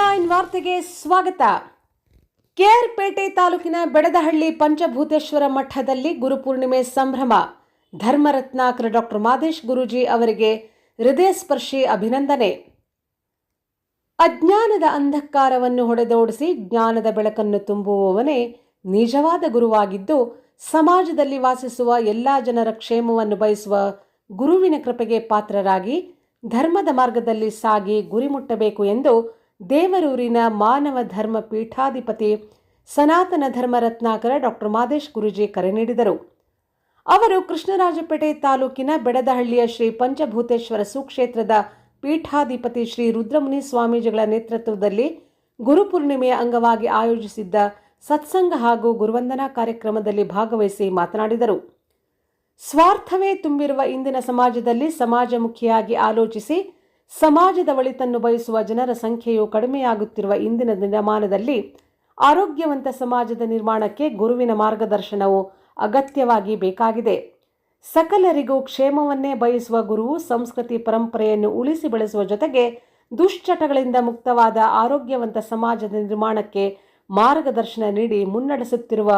Nine ವಾರ್ತೆಗೆ ಸ್ವಾಗತ. ಕೆಆರ್ಪೇಟೆ ತಾಲೂಕಿನ ಬೆಡದಹಳ್ಳಿ ಪಂಚಭೂತೇಶ್ವರ ಮಠದಲ್ಲಿ ಗುರುಪೂರ್ಣಿಮೆ ಸಂಭ್ರಮ. ಧರ್ಮರತ್ನಾಕರ ಡಾಕ್ಟರ್ ಮಾದೇಶ್ ಗುರೂಜಿ ಅವರಿಗೆ ಹೃದಯಸ್ಪರ್ಶಿ ಅಭಿನಂದನೆ. ಅಜ್ಞಾನದ ಅಂಧಕಾರವನ್ನು ಹೊಡೆದೋಡಿಸಿ ಜ್ಞಾನದ ಬೆಳಕನ್ನು ತುಂಬುವವನೇ ನಿಜವಾದ ಗುರುವಾಗಿದ್ದು, ಸಮಾಜದಲ್ಲಿ ವಾಸಿಸುವ ಎಲ್ಲಾ ಜನರ ಕ್ಷೇಮವನ್ನು ಬಯಸುವ ಗುರುವಿನ ಕೃಪೆಗೆ ಪಾತ್ರರಾಗಿ ಧರ್ಮದ ಮಾರ್ಗದಲ್ಲಿ ಸಾಗಿ ಗುರಿ ಮುಟ್ಟಬೇಕು ಎಂದು ದೇವರೂರಿನ ಮಾನವ ಧರ್ಮ ಪೀಠಾಧಿಪತಿ ಸನಾತನ ಧರ್ಮ ರತ್ನಾಕರ ಡಾಕ್ಟರ್ ಮಾದೇಶ್ ಗುರುಜಿ ಕರೆ ನೀಡಿದರು. ಅವರು ಕೃಷ್ಣರಾಜಪೇಟೆ ತಾಲೂಕಿನ ಬೆಡದಹಳ್ಳಿಯ ಶ್ರೀ ಪಂಚಭೂತೇಶ್ವರ ಸುಕ್ಷೇತ್ರದ ಪೀಠಾಧಿಪತಿ ಶ್ರೀ ರುದ್ರಮುನಿ ಸ್ವಾಮೀಜಿಗಳ ನೇತೃತ್ವದಲ್ಲಿ ಗುರುಪೂರ್ಣಿಮೆಯ ಅಂಗವಾಗಿ ಆಯೋಜಿಸಿದ್ದ ಸತ್ಸಂಗ ಹಾಗೂ ಗುರುವಂದನಾ ಕಾರ್ಯಕ್ರಮದಲ್ಲಿ ಭಾಗವಹಿಸಿ ಮಾತನಾಡಿದರು. ಸ್ವಾರ್ಥವೇ ತುಂಬಿರುವ ಇಂದಿನ ಸಮಾಜದಲ್ಲಿ ಸಮಾಜಮುಖಿಯಾಗಿ ಆಲೋಚಿಸಿ ಸಮಾಜದ ಒಳಿತನ್ನು ಬಯಸುವ ಜನರ ಸಂಖ್ಯೆಯು ಕಡಿಮೆಯಾಗುತ್ತಿರುವ ಇಂದಿನ ದಿನಮಾನದಲ್ಲಿ ಆರೋಗ್ಯವಂತ ಸಮಾಜದ ನಿರ್ಮಾಣಕ್ಕೆ ಗುರುವಿನ ಮಾರ್ಗದರ್ಶನವು ಅಗತ್ಯವಾಗಿ ಬೇಕಾಗಿದೆ. ಸಕಲರಿಗೂ ಕ್ಷೇಮವನ್ನೇ ಬಯಸುವ ಗುರುವು ಸಂಸ್ಕೃತಿ ಪರಂಪರೆಯನ್ನು ಉಳಿಸಿ ಬೆಳೆಸುವ ಜೊತೆಗೆ ದುಶ್ಚಟಗಳಿಂದ ಮುಕ್ತವಾದ ಆರೋಗ್ಯವಂತ ಸಮಾಜದ ನಿರ್ಮಾಣಕ್ಕೆ ಮಾರ್ಗದರ್ಶನ ನೀಡಿ ಮುನ್ನಡೆಸುತ್ತಿರುವ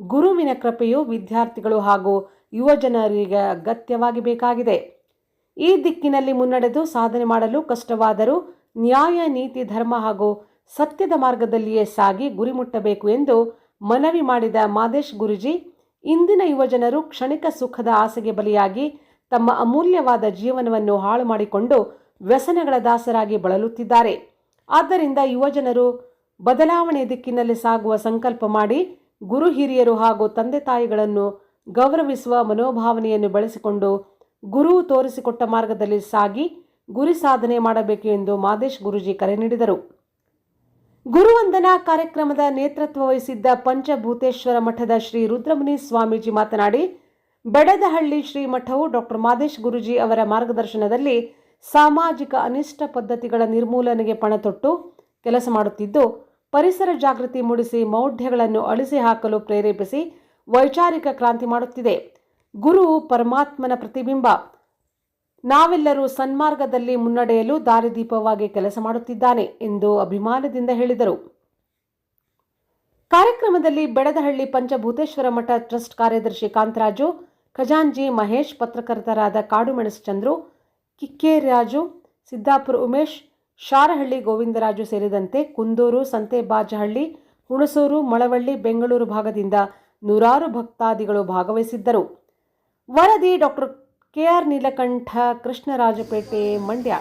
ಗುರುವಿನ ಕೃಪೆಯು ವಿದ್ಯಾರ್ಥಿಗಳು ಹಾಗೂ ಯುವಜನರಿಗೆ ಅಗತ್ಯವಾಗಿ ಬೇಕಾಗಿದೆ. ಈ ದಿಕ್ಕಿನಲ್ಲಿ ಮುನ್ನಡೆದು ಸಾಧನೆ ಮಾಡಲು ಕಷ್ಟವಾದರೂ ನ್ಯಾಯ, ನೀತಿ, ಧರ್ಮ ಹಾಗೂ ಸತ್ಯದ ಮಾರ್ಗದಲ್ಲಿಯೇ ಸಾಗಿ ಗುರಿ ಮುಟ್ಟಬೇಕು ಎಂದು ಮನವಿ ಮಾಡಿದ ಮಾದೇಶ್ ಗುರುಜಿ, ಇಂದಿನ ಯುವಜನರು ಕ್ಷಣಿಕ ಸುಖದ ಆಸೆಗೆ ಬಲಿಯಾಗಿ ತಮ್ಮ ಅಮೂಲ್ಯವಾದ ಜೀವನವನ್ನು ಹಾಳು ಮಾಡಿಕೊಂಡು ವ್ಯಸನಗಳ ದಾಸರಾಗಿ ಬಳಲುತ್ತಿದ್ದಾರೆ. ಆದ್ದರಿಂದ ಯುವಜನರು ಬದಲಾವಣೆ ದಿಕ್ಕಿನಲ್ಲಿ ಸಾಗುವ ಸಂಕಲ್ಪ ಮಾಡಿ ಗುರು ಹಿರಿಯರು ಹಾಗೂ ತಂದೆ ತಾಯಿಗಳನ್ನು ಗೌರವಿಸುವ ಮನೋಭಾವನೆಯನ್ನು ಬೆಳೆಸಿಕೊಂಡು ಗುರು ತೋರಿಸಿಕೊಟ್ಟ ಮಾರ್ಗದಲ್ಲಿ ಸಾಗಿ ಗುರಿ ಸಾಧನೆ ಮಾಡಬೇಕು ಎಂದು ಮಾದೇಶ್ ಗುರುಜಿ ಕರೆ ನೀಡಿದರು. ಗುರುವಂದನಾ ಕಾರ್ಯಕ್ರಮದ ನೇತೃತ್ವ ವಹಿಸಿದ್ದ ಪಂಚಭೂತೇಶ್ವರ ಮಠದ ಶ್ರೀ ರುದ್ರಮುನಿ ಸ್ವಾಮೀಜಿ ಮಾತನಾಡಿ, ಬೆಡದಹಳ್ಳಿ ಶ್ರೀ ಮಠವು ಡಾಕ್ಟರ್ ಮಾದೇಶ್ ಗುರುಜಿ ಅವರ ಮಾರ್ಗದರ್ಶನದಲ್ಲಿ ಸಾಮಾಜಿಕ ಅನಿಷ್ಟ ಪದ್ಧತಿಗಳ ನಿರ್ಮೂಲನೆಗೆ ಪಣತೊಟ್ಟು ಕೆಲಸ ಮಾಡುತ್ತಿದ್ದು, ಪರಿಸರ ಜಾಗೃತಿ ಮೂಡಿಸಿ ಮೌಢ್ಯಗಳನ್ನು ಅಳಿಸಿ ಹಾಕಲು ಪ್ರೇರೇಪಿಸಿ ವೈಚಾರಿಕ ಕ್ರಾಂತಿ ಮಾಡುತ್ತಿದೆ. ಗುರು ಪರಮಾತ್ಮನ ಪ್ರತಿಬಿಂಬ. ನಾವೆಲ್ಲರೂ ಸನ್ಮಾರ್ಗದಲ್ಲಿ ಮುನ್ನಡೆಯಲು ದಾರಿದೀಪವಾಗಿ ಕೆಲಸ ಮಾಡುತ್ತಿದ್ದಾನೆ ಎಂದು ಅಭಿಮಾನದಿಂದ ಹೇಳಿದರು. ಕಾರ್ಯಕ್ರಮದಲ್ಲಿ ಬೆಡದಹಳ್ಳಿ ಪಂಚಭೂತೇಶ್ವರ ಮಠ ಟ್ರಸ್ಟ್ ಕಾರ್ಯದರ್ಶಿ ಕಾಂತರಾಜು, ಖಜಾಂಜಿ ಮಹೇಶ್ ಪತ್ರಕರ್ತರಾದ ಕಾಡುಮೆಣಸು ಚಂದ್ರು ಕಿಕ್ಕೇರಾಜು ಸಿದ್ದಾಪುರ ಉಮೇಶ್, ಶಾರಹಳ್ಳಿ ಗೋವಿಂದರಾಜು ಸೇರಿದಂತೆ ಕುಂದೂರು ಸಂತೆಬಾಜಹಳ್ಳಿ ಹುಣಸೂರು, ಮಳವಳ್ಳಿ, ಬೆಂಗಳೂರು ಭಾಗದಿಂದ ನೂರಾರು ಭಕ್ತಾದಿಗಳು ಭಾಗವಹಿಸಿದ್ದರು. ವರದಿ ಡಾಕ್ಟರ್ ಕೆಆರ್ ನೀಲಕಂಠ ಕೃಷ್ಣರಾಜಪೇಟೆ ಮಂಡ್ಯ.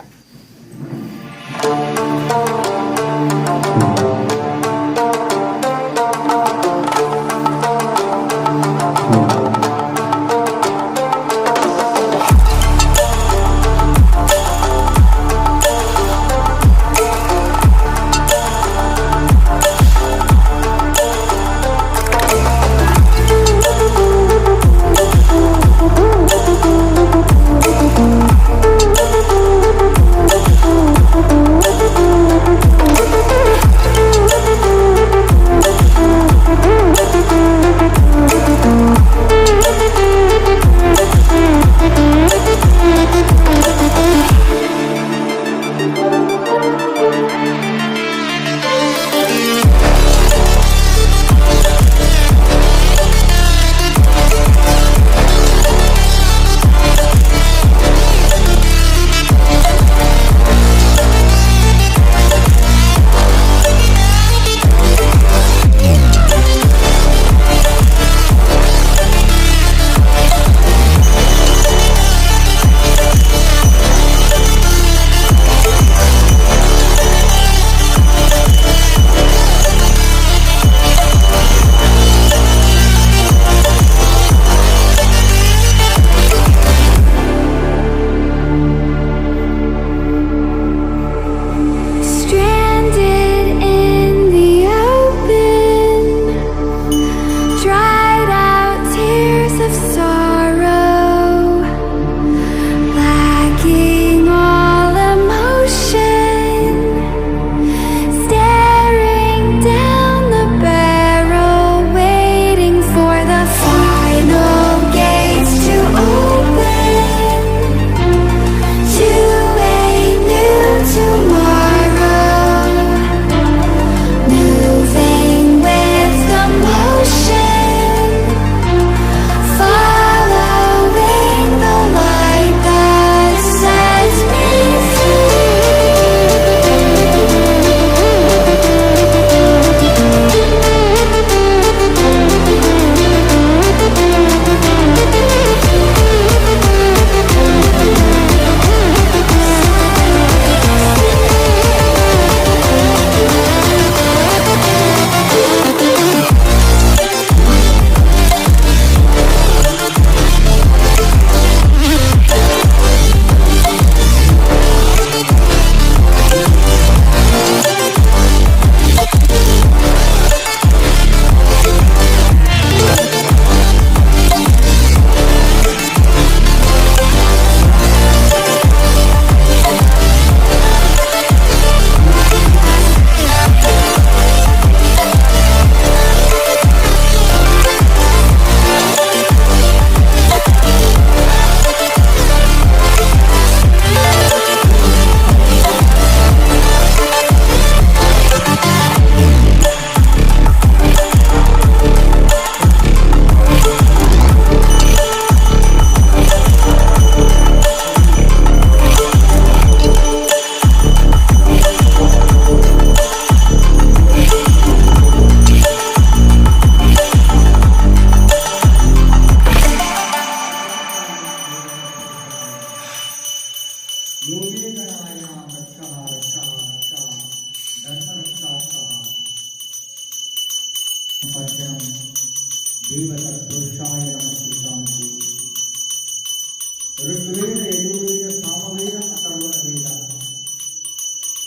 ಋಗ್ವೇದ ಯಜುರ್ವೇದ ಸಾಮವೇದ ಅಥರ್ವಣ ವೇದ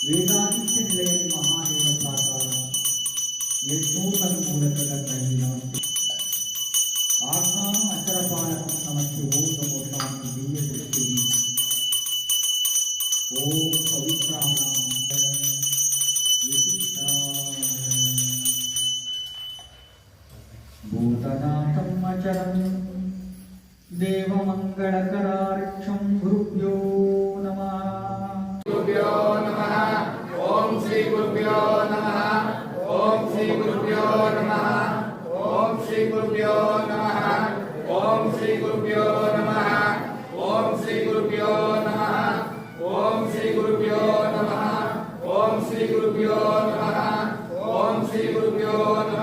ವೇದಾದಿತ್ಯ ನಿಲಯಂ ಮಹಾದೇವ ಸಾಕಾರ ಯಜ್ಞೋತನ್ಮೂಲಕದ ಕೈಲ ಆತ್ಮಾಂ ಅಚರಪಾಲಕಂ ನಮಸ್ತೆ ಓಂ ನಮೋ ಶಾಂತಿ ದಿವ್ಯ ದೃಷ್ಟಿ ಓಂ ಪವಿತ್ರಾಂ ಭೂತನಾಥಂ ಅಚರಂ देवमङ्गलकरारिक्षं गुरुभ्यो नमः गुरुभ्यो नमः ॐ श्री गुरुभ्यो नमः ॐ श्री गुरुभ्यो नमः ॐ श्री गुरुभ्यो नमः ॐ श्री गुरुभ्यो नमः ॐ श्री गुरुभ्यो नमः ॐ श्री गुरुभ्यो नमः ॐ श्री गुरुभ्यो नमः ॐ श्री गुरुभ्यो नमः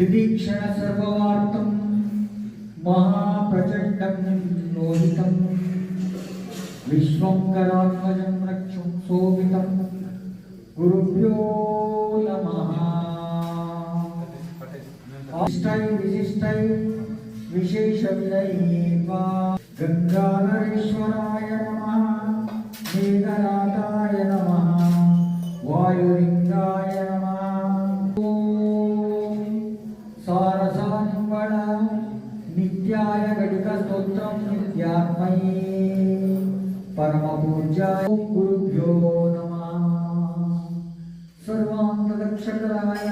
విభీక్షణ సర్వమార్తం మహాప్రచండం లోహితం విశ్వంకరాత్మజం రక్షం శోభితం గురుభ్యో నమ విశిష్టై విశిష్టై విశేష విలైవా నమ మేఘనాథాయ నమ వాయురి घटिकस्तोत्रं नित्यात्मये परमपूज्याय गुरुभ्यो नमः सर्वान्तदक्षकराय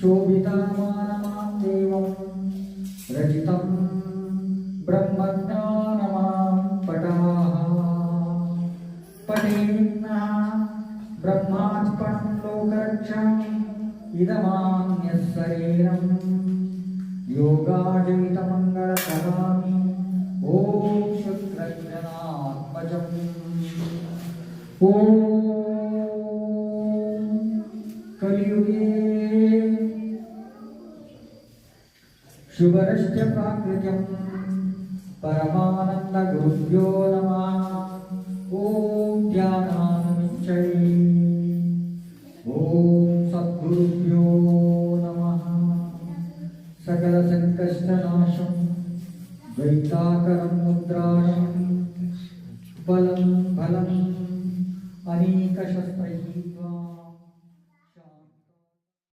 शोभितामानमां देवं रचितं ब्रह्मज्ञानमां पटाः पठेन्नः ब्रह्मार्पणं लोकरक्षम् इदमान्यः शरीरं योगाजयितमङ्गलकरामि ॐ शुक्रजनात्मजम् ॐ कलियुगे शुभरश्च प्राकृतम् परमानन्दगुरुभ्यो नमः।